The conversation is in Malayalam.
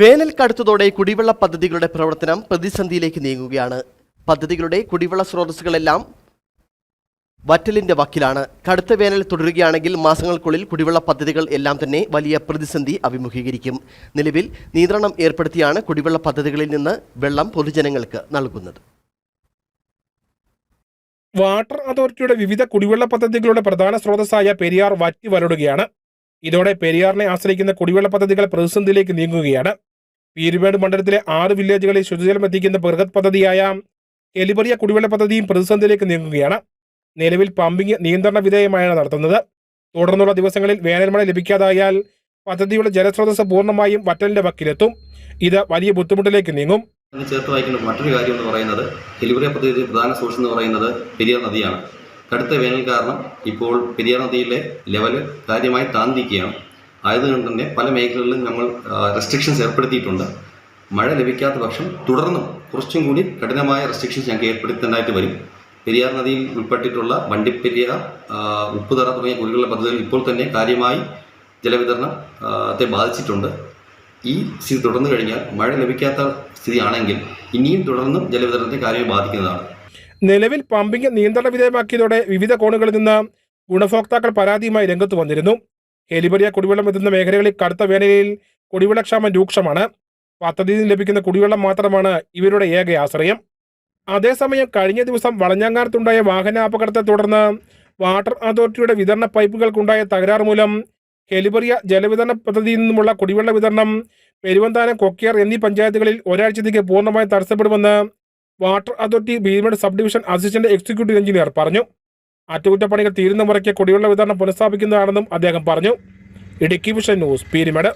വേനൽ കടുത്തതോടെ കുടിവെള്ള പദ്ധതികളുടെ പ്രവർത്തനം പ്രതിസന്ധിയിലേക്ക് നീങ്ങുകയാണ്. പദ്ധതികളുടെ കുടിവെള്ള സ്രോതസ്സുകളെല്ലാം വറ്റലിന്റെ വക്കിലാണ്. കടുത്ത വേനൽ തുടരുകയാണെങ്കിൽ മാസങ്ങൾക്കുള്ളിൽ കുടിവെള്ള പദ്ധതികൾ എല്ലാം തന്നെ വലിയ പ്രതിസന്ധി അഭിമുഖീകരിക്കും. നിലവിൽ നിയന്ത്രണം ഏർപ്പെടുത്തിയാണ് കുടിവെള്ള പദ്ധതികളിൽ നിന്ന് വെള്ളം പൊതുജനങ്ങൾക്ക് നൽകുന്നത്. വാട്ടർ അതോറിറ്റിയുടെ വിവിധ കുടിവെള്ള പദ്ധതികളുടെ പ്രധാന സ്രോതസ്സായ പെരിയാർ വറ്റി വരടുകയാണ്. ഇതോടെ പെരിയാറിനെ ആശ്രയിക്കുന്ന കുടിവെള്ള പദ്ധതികൾ പ്രതിസന്ധിയിലേക്ക് നീങ്ങുകയാണ്. പീരുമേട് മണ്ഡലത്തിലെ ആറ് വില്ലേജുകളിൽ ശുദ്ധജലം എത്തിക്കുന്ന ബൃഹത് പദ്ധതിയായ എലിബറിയ കുടിവെള്ള പദ്ധതിയും പ്രതിസന്ധിയിലേക്ക് നീങ്ങുകയാണ്. നിലവിൽ പമ്പിംഗ് നിയന്ത്രണ വിധേയമായാണ് നടത്തുന്നത്. തുടർന്നുള്ള ദിവസങ്ങളിൽ വേനൽമഴ ലഭിക്കാതായാൽ പദ്ധതിയുടെ ജലസ്രോതസ് പൂർണമായും വറ്റലിന്റെ വക്കിലെത്തും. ഇത് വലിയ ബുദ്ധിമുട്ടിലേക്ക് നീങ്ങും. ചേർത്ത് വായിക്കുന്ന മറ്റൊരു കാര്യം എന്ന് പറയുന്നത് ഹെലിബറിയ പദ്ധതിയുടെ പ്രധാന സോഴ്സ് എന്ന് പറയുന്നത് പെരിയാർ നദിയാണ്. കടുത്ത വേനൽ കാരണം ഇപ്പോൾ പെരിയാർ നദിയിലെ ലെവൽ കാര്യമായി താന്തിക്കുകയാണ്. ആയതുകൊണ്ട് തന്നെ പല മേഖലകളിലും നമ്മൾ റെസ്ട്രിക്ഷൻസ് ഏർപ്പെടുത്തിയിട്ടുണ്ട്. മഴ ലഭിക്കാത്ത പക്ഷം തുടർന്നും കുറച്ചും കൂടി കഠിനമായ റെസ്ട്രിക്ഷൻസ് ഞങ്ങൾക്ക് ഏർപ്പെടുത്തേണ്ടതായിട്ട് വരും. പെരിയാർ നദിയിൽ ഉൾപ്പെട്ടിട്ടുള്ള വണ്ടിപ്പെരിയാർ ഉപ്പുതറ തുടങ്ങിയ കുടിവെള്ള പദ്ധതികൾ ഇപ്പോൾ തന്നെ കാര്യമായി ജലവിതരണത്തെ ബാധിച്ചിട്ടുണ്ട്. ഈ സ്ഥിതി തുടർന്നു കഴിഞ്ഞാൽ മഴ ലഭിക്കാത്ത സ്ഥിതിയാണെങ്കിൽ ഇനിയും തുടർന്നും ജലവിതരണത്തെ കാര്യമായി ബാധിക്കുന്നതാണ്. നിലവിൽ പമ്പിംഗ് നിയന്ത്രണ വിധേയമാക്കിയതോടെ വിവിധ കോണുകളിൽ നിന്ന് ഗുണഭോക്താക്കൾ പരാതിയുമായി രംഗത്ത് വന്നിരുന്നു. ഹെലിബറിയ കുടിവെള്ളം എത്തുന്ന മേഖലകളിൽ കടുത്ത വേനലിൽ കുടിവെള്ളക്ഷാമം രൂക്ഷമാണ്. പദ്ധതിയിൽ നിന്ന് ലഭിക്കുന്ന കുടിവെള്ളം മാത്രമാണ് ഇവരുടെ ഏക ആശ്രയം. അതേസമയം കഴിഞ്ഞ ദിവസം വളഞ്ഞാങ്ങാനത്തുണ്ടായ വാഹനാപകടത്തെ തുടർന്ന് വാട്ടർ അതോറിറ്റിയുടെ വിതരണ പൈപ്പുകൾക്കുണ്ടായ തകരാറ് മൂലം ഹെലിബറിയ ജലവിതരണ പദ്ധതിയിൽ നിന്നുമുള്ള കുടിവെള്ള വിതരണം പെരുവന്താനം കൊക്കിയാർ എന്നീ പഞ്ചായത്തുകളിൽ ഒരാഴ്ചത്തേക്ക് പൂർണമായി തടസ്സപ്പെടുമെന്ന് water authority ഭീമയുടെ sub division assistant executive engineer പറഞ്ഞു. അറ്റകുറ്റപ്പണികൾ തീരുന്ന മുറയ്ക്ക് കുടിവെള്ള വിതരണം പുനഃസ്ഥാപിക്കുന്നതാണെന്നും അദ്ദേഹം പറഞ്ഞു. Idukki vision news Peermade.